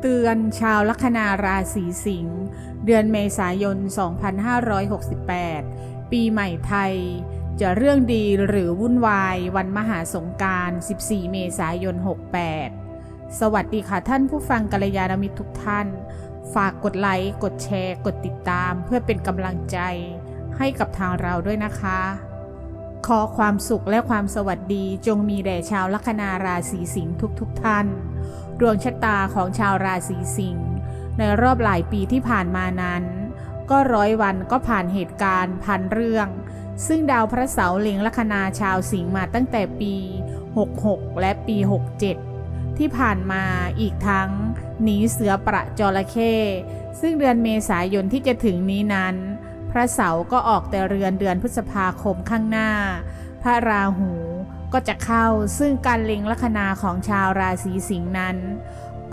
เตือนชาวลัคนาราศีสิงห์เดือนเมษายน 2568 ปีใหม่ไทย จะเรื่องดีหรือวุ่นวายวันมหาสงการ 14 เมษายน 68 สวัสดีค่ะท่านผู้ฟังกัลยาณมิตรทุกท่าน ฝากกดไลค์ กดแชร์ กดติดตามเพื่อเป็นกำลังใจให้กับทางเราด้วยนะคะ ขอความสุขและความสวัสดีจงมีแด่ชาวลัคนาราศีสิงห์ทุกๆทท่าน ดวงชะตาของชาวราศีสิงห์ในรอบหลายปีที่ผ่านมานั้น ก็ร้อยวันก็ผ่านเหตุการณ์พันเรื่อง ซึ่งดาวพระเสาร์เล็งลัคนาชาวสิงห์มาตั้งแต่ปี 66 และปี 67 ที่ผ่านมาอีกทั้งหนีเสือประจระเข้ซึ่งเดือนเมษายนที่จะถึงนี้นั้น พระเสาร์ก็ออกแต่เรือนเดือนพฤษภาคมข้างหน้า พระราหู ก็จะเข้าซึ่งการเล็งลัคนาของชาวราศีสิงห์นั้น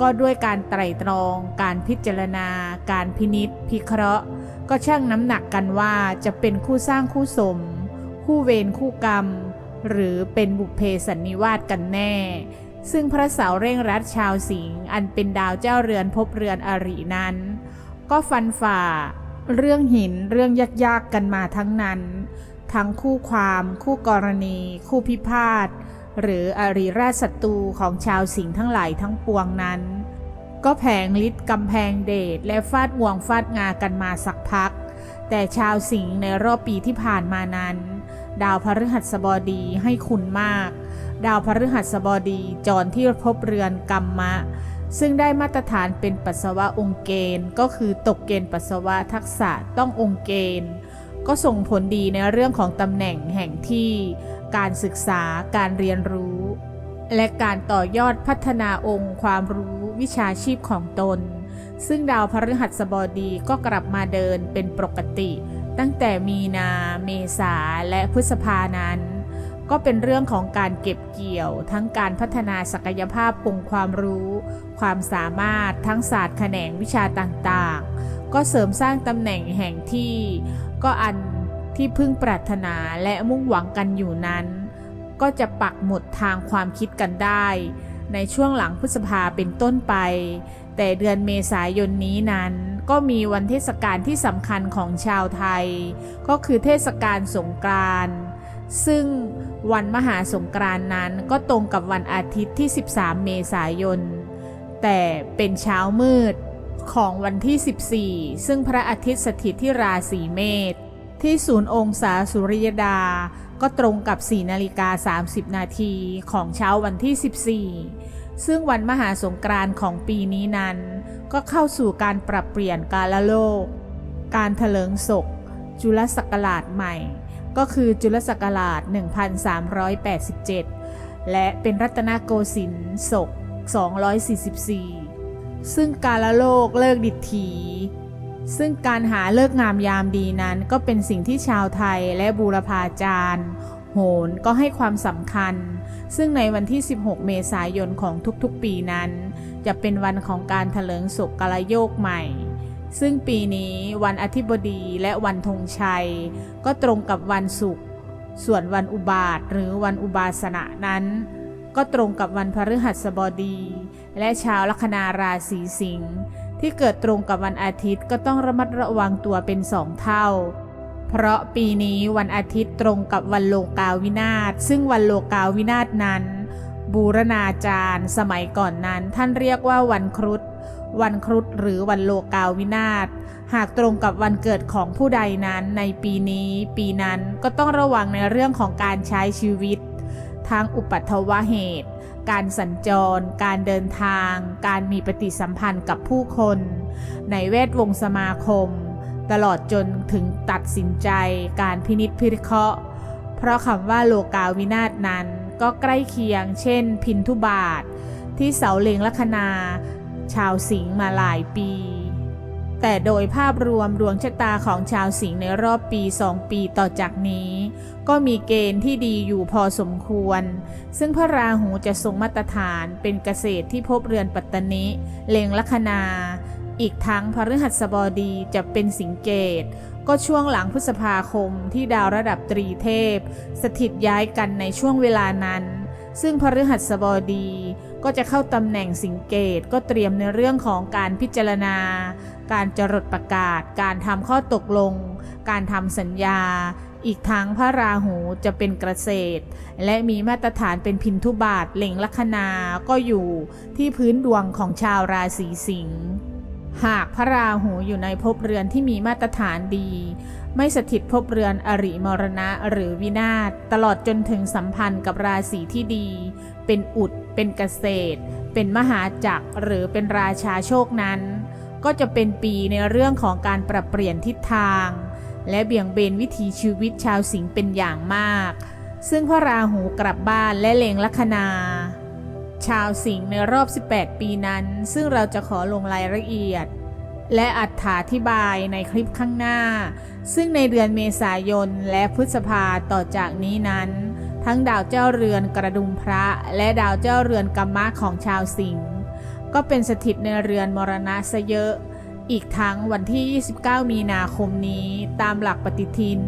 ก็ด้วยการไตร่ตรอง การพิจารณา การพินิษพิเคราะห์ ก็ช่างน้ำหนักกันว่าจะเป็นคู่สร้างคู่สม คู่เวรคู่กรรม หรือเป็นบุพเพสันนิวาสกันแน่ ซึ่งพระเสาเร่งรัดชาวสิงห์อันเป็นดาวเจ้าเรือนภพเรือนอรินั้น ก็ฟันฝ่า เรื่องหินเรื่องยากๆกันมาทั้งนั้น ทั้งคู่ความ คู่กรณี คู่พิพาท หรืออริราชศัตรูของชาวสิงห์ทั้งหลายทั้งปวงนั้น ก็แผงฤทธิ์กำแพงเดชและฟาดงวงฟาดงากันมาสักพัก แต่ชาวสิงห์ในรอบปีที่ผ่านมานั้น ดาวพฤหัสบดีให้คุณมาก ดาวพฤหัสบดีจรที่พบเรือนกรรมะ ซึ่งได้มาตรฐานเป็นปัสสาวะองค์เกณฑ์ ก็คือตกเกณฑ์ปัสสาวะทักษะต้ององค์เกณฑ์ ก็ส่งผลดีในเรื่องของตำแหน่งแห่งที่ การศึกษาการเรียนรู้ และการต่อยอดพัฒนาองค์ความรู้วิชาชีพของตน ซึ่งดาวพฤหัสบดีก็กลับมาเดินเป็นปกติ ตั้งแต่มีนาเมษาและพฤษภานั้นก็เป็นเรื่องของการเก็บเกี่ยว ทั้งการพัฒนาศักยภาพองค์ความรู้ ความสามารถทั้งศาสตร์แขนงวิชาต่างๆ ก็เสริมสร้างตำแหน่งแห่งที่ ก็อันที่พึ่งปรารถนาและมุ่งหวังกันอยู่นั้น ก็จะปักหมุดทางความคิดกันได้ ในช่วงหลังพฤษภาเป็นต้นไป แต่เดือนเมษายนนี้นั้น ก็มีวันเทศกาลที่สำคัญของชาวไทย ก็คือเทศกาลสงกรานต์ซึ่งวันมหาสงกรานต์นั้นก็ตรงกับวันอาทิตย์ที่ 13 เมษายน แต่เป็นเช้ามืด ของวันที่ 14 ซึ่งพระอาทิตย์สถิตที่ราศีเมษที่ศูนย์องศาสุริยดา ก็ตรงกับ 4 นาฬิกา 30 นาทีของเช้าวันที่ 14 ซึ่งวันมหาสงกรานต์ของปีนี้นั้น ก็เข้าสู่การปรับเปลี่ยนกาลโลก การเถลิงศก จุลศักราชใหม่ ก็คือจุลศักราช 1387 และเป็นรัตนโกสินทร์ศก 244 ซึ่งกาลโลกเลิกดิถี ซึ่งการหาเลิกงามยามดีนั้นก็เป็นสิ่งที่ชาวไทยและบูรพาจารย์ โหนก็ให้ความสำคัญ ซึ่งในวันที่ 16 เมษายนของทุกๆปีนั้น จะเป็นวันของการเถลิงศกกาลโยกใหม่ ซึ่งปีนี้วันอาทิบดีและวันธงชัย ก็ตรงกับวันศุกร์ส่วนวันอุบาทหรือวันอุบาสนะนั้น ก็ตรงกับวันพฤหัสบดี และชาวลัคนาราศีสิงห์ที่เกิดตรงกับวันอาทิตย์ก็ต้องระมัดระวังตัวเป็นสองเท่า เพราะปีนี้วันอาทิตย์ตรงกับวันโลกาวินาศซึ่งวันโลกาวินาศนั้น บูรณาจารย์ สมัยก่อนนั้น ท่านเรียกว่าวันครุฑวันครุฑหรือวันโลกาวินาศหากตรงกับวันเกิดของผู้ใดนั้นในปีนี้ ปีนั้นก็ต้องระวังในเรื่องของการใช้ชีวิต ทางอุปัตถวเหตุ การสัญจร การเดินทาง การมีปฏิสัมพันธ์กับผู้คน ในเวทวงสมาคม ตลอดจนถึงตัดสินใจ การพินิษพิเคราะห์ เพราะคำว่าโลกาวินาศนั้นก็ใกล้เคียง เช่น พินทุบาท ที่เสาเลงลัคนา ชาวสิงห์มาหลายปี แต่โดยภาพรวมดวงชะตาของชาวสิงห์ในรอบปีสองปีต่อจากนี้ ก็มีเกณฑ์ที่ดีอยู่พอสมควร ซึ่งพระราหูจะทรงมาตรฐานเป็นเกษตรที่พบเรือนปัตตนิเลงลัคนา อีกทั้งพฤหัสบดีจะเป็นสิงเกต ก็ช่วงหลังพฤษภาคมที่ดาวระดับตรีเทพ สถิตย้ายกันในช่วงเวลานั้น ซึ่งพฤหัสบดีก็จะเข้าตำแหน่งสิงเกตก็เตรียมในเรื่องของการพิจารณา การจรดประกาศ การทำข้อตกลง การทำสัญญา อีกทั้งพระราหูจะเป็นเกษตร และมีมาตรฐานเป็นพินทุบาทเล็งลัคนาก็อยู่ที่พื้นดวงของชาวราศีสิงห์หากพระราหูอยู่ในภพเรือนที่มีมาตรฐานดี ไม่สถิตภพเรือนอริมรณะหรือวินาศตลอดจนถึงสัมพันธ์กับราศีที่ดี เป็นอุด เป็นเกษตร เป็นมหาจักรหรือเป็นราชาโชคนั้น ก็จะเป็นปีในเรื่องของการปรับเปลี่ยนทิศทาง และเบี่ยงเบนวิถีชีวิตชาวสิงห์เป็นอย่างมาก ซึ่งพระราหูกลับบ้านและเลงลัคนา ชาวสิงห์ในรอบ 18 ปีนั้น ซึ่งเราจะขอลงรายละเอียด และอธิบายในคลิปข้างหน้า ซึ่งในเดือนเมษายนและพฤษภาต่อจากนี้นั้น ทั้งดาวเจ้าเรือนกระดุมพระ และดาวเจ้าเรือนกัมมะของชาวสิงห์ ก็เป็นสถิตในเรือนมรณะซะเยอะ อีกทั้งวันที่ 29 มีนาคมนี้ตามหลักปฏิทิน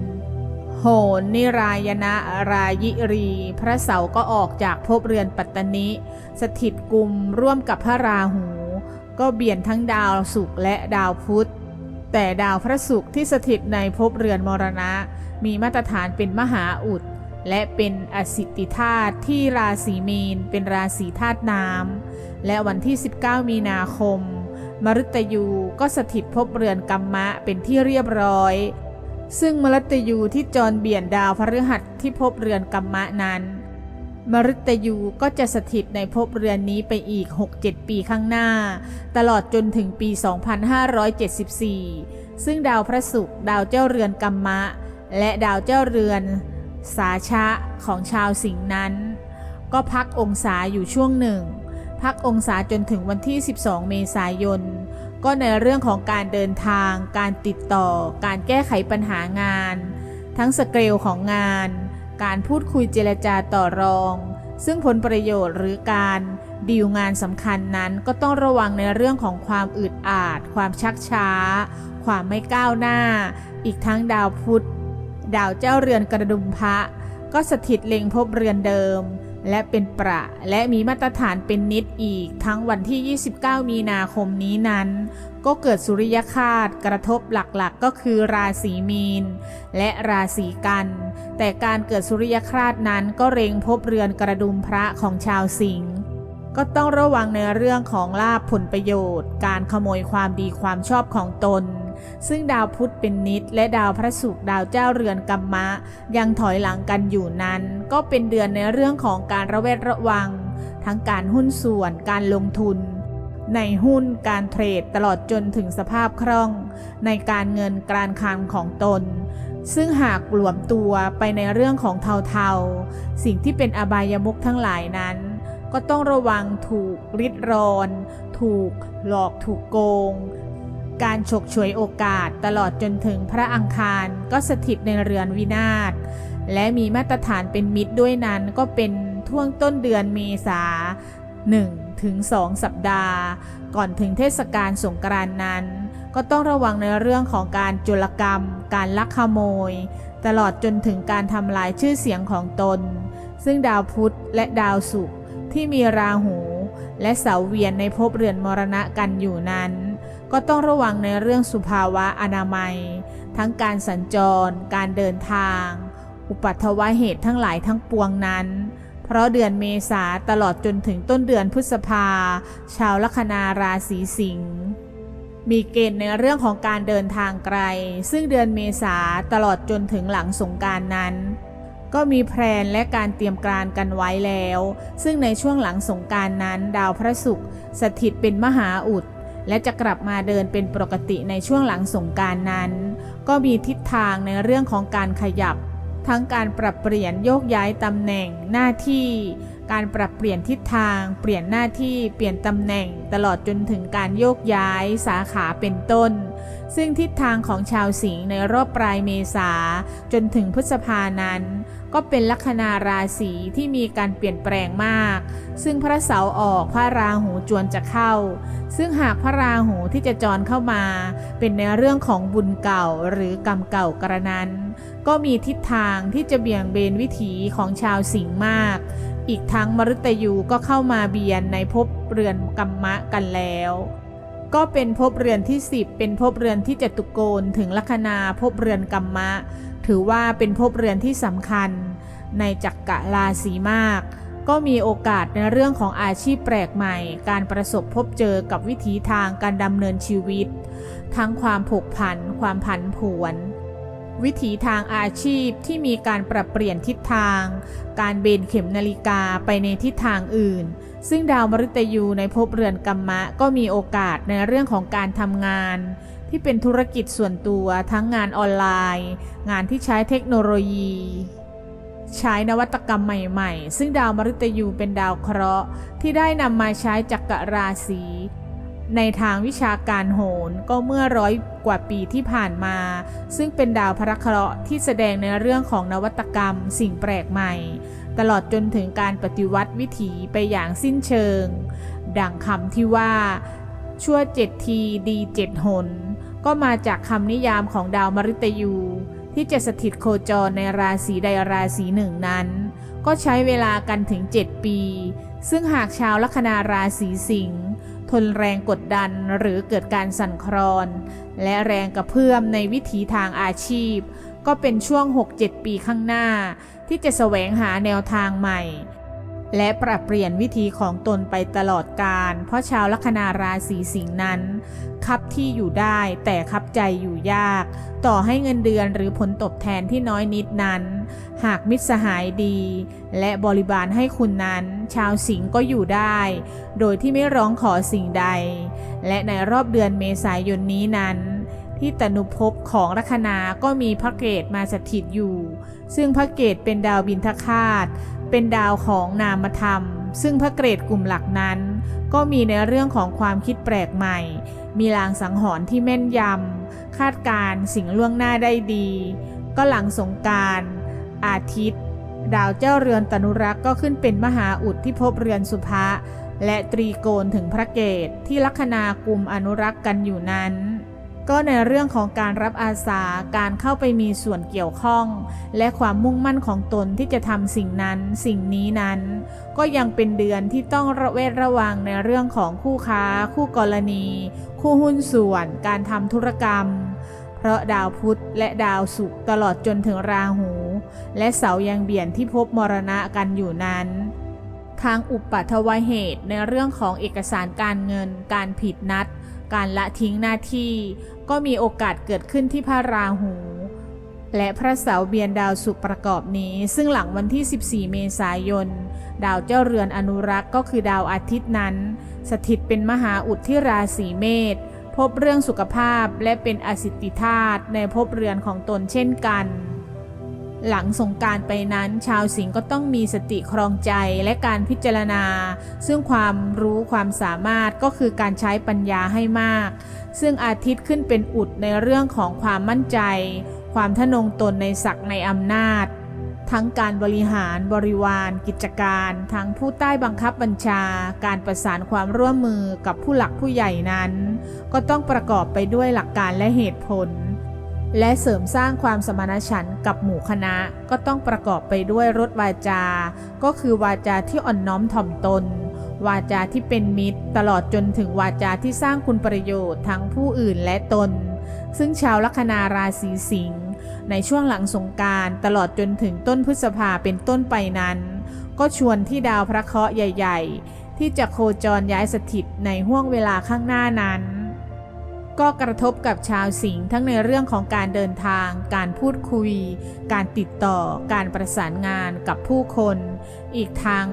โหนนิรายณะรายิรี พระเสาร์ก็ออกจากภพเรือนปัตตนิ สถิตกลุ่มร่วมกับพระราหู ก็เบียนทั้งดาวศุกร์และดาวพุธแต่ดาวพระศุกร์ที่สถิตในภพเรือนมรณะ มีมาตรฐานเป็นมหาอุด และเป็นอสิติธาตุที่ราศีมีนเป็นราศีธาตุน้ำและวันที่ 19 มีนาคมมฤตยูก็สถิตภพเรือนกัมมะเป็นที่เรียบร้อย ซึ่งมฤตยูที่จรเบี่ยนดาวพฤหัสที่ภพเรือนกัมมะนั้นมฤตยูก็จะสถิตในภพเรือนนี้ไปอีก 6-7 ปีข้างหน้า ตลอดจนถึงปี 2574 ซึ่งดาวพระศุกร์ดาวเจ้าเรือนกัมมะ และดาวเจ้าเรือน สาชะของชาวสิงห์นั้น ก็พักองศาอยู่ช่วงหนึ่ง พักองศาจนถึงวันที่ 12 เมษายน ก็ในเรื่องของการเดินทาง การติดต่อ การแก้ไขปัญหางาน ทั้งสเกลของงาน การพูดคุยเจรจาต่อรอง ซึ่งผลประโยชน์หรือการดีลงานสำคัญนั้นก็ต้องระวังในเรื่องของความอึดอาดความชักช้า ความไม่ก้าวหน้า อีกทั้งดาวพุธ ดาวเจ้าเรือนกระดุมพระ ก็สถิตเล็งภพเรือนเดิม และเป็นประและมีมาตรฐานเป็นนิดอีกทั้งวันที่ 29 มีนาคมนี้นั้น ก็เกิดสุริยคาตกระทบหลักๆ ก็คือราศีมีน และราศีกัน แต่การเกิดสุริยคราสนั้นก็เร็งพบเรือนกระดุมพระของชาวสิงห์ก็ต้องระวังในเรื่องของลาภผลประโยชน์ การขโมยความดีความชอบของตน ซึ่งดาวพุธเป็นนิด และดาวพระศุกร์ดาวเจ้าเรือนกัมมะ ยังถอยหลังกันอยู่นั้น ก็เป็นเดือนในเรื่องของการระแวดระวัง ทั้งการหุ้นส่วนการลงทุน ในหุ้นการเทรดตลอดจนถึงสภาพคล่อง ในการเงินการคลังของตนซึ่งหากหลวมตัวไปในเรื่องของเทาๆ สิ่งที่เป็นอบายมุขทั้งหลายนั้น ก็ต้องระวังถูกริดรอน ถูกหลอกถูกโกง การฉกฉวยโอกาสตลอดจนถึงพระอังคารก็สถิตในเรือนวินาศ และมีมาตรฐานเป็นมิตรด้วยนั้นก็เป็นท่วงต้นเดือนเมษา1ถึง2สัปดาห์ ก่อนถึงเทศกาลสงกรานต์นั้น ก็ต้องระวังในเรื่องของการจุลกรรม การลักขโมย ตลอดจนถึงการทำลายชื่อเสียงของตน ซึ่งดาวพุธและดาวศุกร์ที่มีราหู และเสาเวียนในภพเรือนมรณะกันอยู่นั้น ก็ต้องระวังในเรื่องสุภาวะอนามัย ทั้งการสัญจร การเดินทาง อุปัตวเหตุทั้งหลายทั้งปวงนั้น เพราะเดือนเมษาตลอดจนถึงต้นเดือนพฤษภา ชาวลัคนาราศีสิงห์มีเกณฑ์ในเรื่องของการเดินทางไกล ซึ่งเดือนเมษาตลอดจนถึงหลังสงการนั้น ก็มีแพลนและการเตรียมการกันไว้แล้ว ซึ่งในช่วงหลังสงการนั้น ดาวพระศุกร์สถิตเป็นมหาอุด และจะกลับมาเดินเป็นปกติในช่วงหลังสงการนั้น ก็มีทิศทางในเรื่องของการขยับ ทั้งการปรับเปลี่ยนโยกย้ายตำแหน่งหน้าที่ การปรับเปลี่ยนทิศทาง เปลี่ยนหน้าที่เปลี่ยนตำแหน่ง ตลอดจนถึงการโยกย้ายสาขาเป็นต้น ซึ่งทิศทางของชาวสิงห์ในรอบปลายเมษาจนถึงพฤษภานั้น ก็เป็นลัคนาราศีที่มีการเปลี่ยนแปลงมาก ซึ่งพระเสาร์ออกพระราหูจวนจะเข้า ซึ่งหากพระราหูที่จะจรเข้ามา เป็นในเรื่องของบุญเก่าหรือกรรมเก่ากระนั้น ก็มีทิศทางที่จะเบี่ยงเบนวิถีของชาวสิงห์มาก อีกทั้งมฤตยูก็เข้ามาเบียนในภพเรือนกัมมะกันแล้ว ก็เป็นภพเรือนที่ 10 เป็นภพเรือนที่จตุโกณถึงลัคนาภพเรือนกัมมะ ถือว่าเป็นภพเรือนที่สำคัญ ในจักกะราศีมาก ก็มีโอกาสในเรื่องของอาชีพแปลกใหม่ การประสบพบเจอกับวิถีทางการดำเนินชีวิต ทั้งความผกผัน ความผันผวน วิถีทางอาชีพที่มีการปรับเปลี่ยนทิศทาง การเบนเข็มนาฬิกาไปในทิศทางอื่น ซึ่งดาวมฤตยูในภพเรือนกัมมะก็มีโอกาสในเรื่องของการทำงาน ที่เป็นธุรกิจส่วนตัวทั้งงานออนไลน์ งานที่ใช้เทคโนโลยี ใช้นวัตกรรมใหม่ๆ ซึ่งดาวมฤตยูเป็นดาวเคราะห์ ที่ได้นำมาใช้จักกะราศีในทางวิชาการโหรก็เมื่อร้อยกว่าปีที่ผ่านมา ซึ่งเป็นดาวพระเคราะห์ที่แสดงในเรื่องของนวัตกรรม สิ่งแปลกใหม่ ตลอดจนถึงการปฏิวัติวิถีไปอย่างสิ้นเชิง ดังคำที่ว่า ชั่วเจ็ดทีดีเจ็ดหน ก็มาจากคำนิยามของดาวมฤตยู ที่จะสถิตโคจรในราศีใดราศีหนึ่งนั้น ก็ใช้เวลากันถึง 7 ปี ซึ่งหากชาวลัคนาราศีสิงห์ทนแรงกดดันหรือเกิดการสั่นคลอน และแรงกระเพื่อมในวิถีทางอาชีพ ก็เป็นช่วง 6-7 ปีข้างหน้า ที่จะแสวงหาแนวทางใหม่ และปรับเปลี่ยนวิธีของตนไปตลอดการ เพราะชาวลัคนาราศีสิงห์นั้น คับที่อยู่ได้แต่คับใจอยู่ยาก ต่อให้เงินเดือนหรือผลตอบแทนที่น้อยนิดนั้น หากมิตรสหายดี และบริบาลให้คุณนั้น ชาวสิงห์ก็อยู่ได้ โดยที่ไม่ร้องขอสิ่งใด และในรอบเดือนเมษายนนี้นั้นที่ตนุภพของลัคนาก็มีพระเกตมาสถิตอยู่ ซึ่งพระเกตเป็นดาวบินทคาต เป็นดาวของนามธรรม ซึ่งพระเกรดกลุ่มหลักนั้น ก็มีในเรื่องของความคิดแปลกใหม่ มีลางสังหรณ์ที่แม่นยำ คาดการ์สิ่งล่วงหน้าได้ดี ก็หลังสงการอาทิตย์ ดาวเจ้าเรือนตนุรักษ์ก็ขึ้นเป็นมหาอุดที่พบเรือนสุภะและตรีโกณถึงพระเกตที่ลัคนากลุ่มอนุรักษ์กันอยู่นั้น ก็ในเรื่องของการรับอาสาการเข้าไปมีส่วนเกี่ยวข้อง และความมุ่งมั่นของตนที่จะทำสิ่งนั้นสิ่งนี้นั้น ก็ยังเป็นเดือนที่ต้องระเวดระวังในเรื่องของคู่ค้า คู่กรณี คู่หุ้นส่วน การทำธุรกรรม เพราะดาวพุธและดาวศุกร์ตลอดจนถึงราหู และเสายังเบี่ยนที่พบมรณะกันอยู่นั้นทางอุปัทวเหตุในเรื่องของเอกสารการเงิน การผิดนัด การละทิ้งหน้าที่ ก็มีโอกาสเกิดขึ้นที่พระราหู และพระเสาเบียนดาวสุประกอบนี้ ซึ่งหลังวันที่ 14 เมษายน ดาวเจ้าเรือนอนุรักษ์ก็คือดาวอาทิตย์นั้น สถิตเป็นมหาอุดที่ราศีเมษพบเรื่องสุขภาพและเป็นอสิทธิธาตุในภพเรือนของตนเช่นกัน หลังสงการไปนั้นชาวสิงห์ก็ต้องมีสติครองใจและการพิจารณา ซึ่งความรู้ความสามารถก็คือการใช้ปัญญาให้มาก ซึ่งอาทิตย์ขึ้นเป็นอุดในเรื่องของความมั่นใจ ความทะนงตนในศักดิ์ในอำนาจ ทั้งการบริหารบริวาร กิจการ ทั้งผู้ใต้บังคับบัญชา การประสานความร่วมมือกับผู้หลักผู้ใหญ่นั้น ก็ต้องประกอบไปด้วยหลักการและเหตุผล และเสริมสร้างความสมานฉันท์กับหมู่คณะก็ต้องประกอบไปด้วยรถวาจา ก็คือวาจาที่อ่อนน้อมถ่อมตน วาจาที่เป็นมิตร ตลอดจนถึงวาจาที่สร้างคุณประโยชน์ทั้งผู้อื่นและตน ซึ่งชาวลัคนาราศีสิงห์ในช่วงหลังสงการตลอดจนถึงต้นพฤษภาเป็นต้นไปนั้น ก็ชวนที่ดาวพระเคราะห์ใหญ่ ๆ ที่จะโคจรย้ายสถิตในห่วงเวลาข้างหน้านั้นก็กระทบกับชาวสิงห์ทั้งในเรื่องของการเดินทาง การพูดคุย การติดต่อ การประสานงานกับผู้คน อีกทั้ง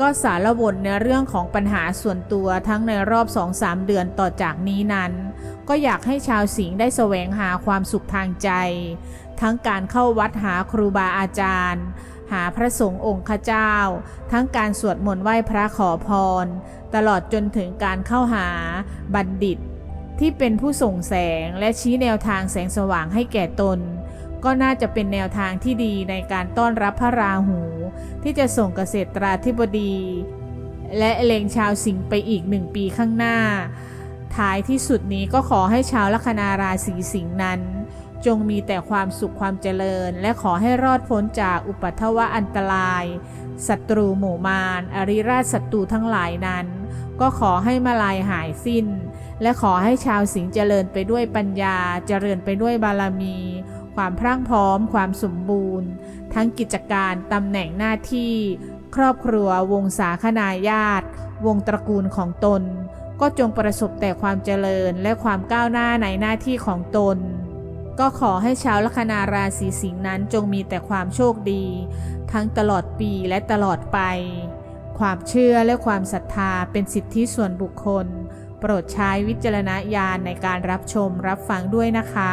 ก็สารวนในเรื่องของปัญหาส่วนตัวทั้งในรอบ 2-3 เดือนต่อจากนี้นั้น ก็อยากให้ชาวสิงห์ได้แสวงหาความสุขทางใจ ทั้งการเข้าวัดหาครูบาอาจารย์ หาพระสงฆ์องค์ข้าเจ้า ทั้งการสวดมนต์ไหว้พระขอพร ตลอดจนถึงการเข้าหาบัณฑิต ที่เป็นผู้ส่งแสงและชี้แนวทางแสงสว่างให้แก่ตน ก็น่าจะเป็นแนวทางที่ดีในการต้อนรับพระราหู ที่จะส่งเกษตราธิบดี และเลงชาวสิงห์ไปอีกหนึ่งปีข้างหน้า ท้ายที่สุดนี้ก็ขอให้ชาวลัคนาราศีสิงห์นั้น จงมีแต่ความสุขความเจริญ และขอให้รอดพ้นจากอุปัทวะอันตรายศัตรูหมู่มารอริราชศัตรูทั้งหลายนั้น ก็ขอให้มาลายหายสิ้น และขอให้ชาวสิงห์เจริญไปด้วยปัญญา เจริญไปด้วยบารมี ความพรั่งพร้อม ความสมบูรณ์ ทั้งกิจการตำแหน่งหน้าที่ ครอบครัววงศาคณาญาติ วงตระกูลของตน ก็จงประสบแต่ความเจริญและความก้าวหน้าในหน้าที่ของตน ก็ขอให้ชาวลัคนาราศีสิงห์นั้นจงมีแต่ความโชคดี ทั้งตลอดปีและตลอดไป ความเชื่อและความศรัทธาเป็นสิทธิส่วนบุคคล โปรดใช้วิจารณญาณในการรับชมรับฟังด้วยนะคะ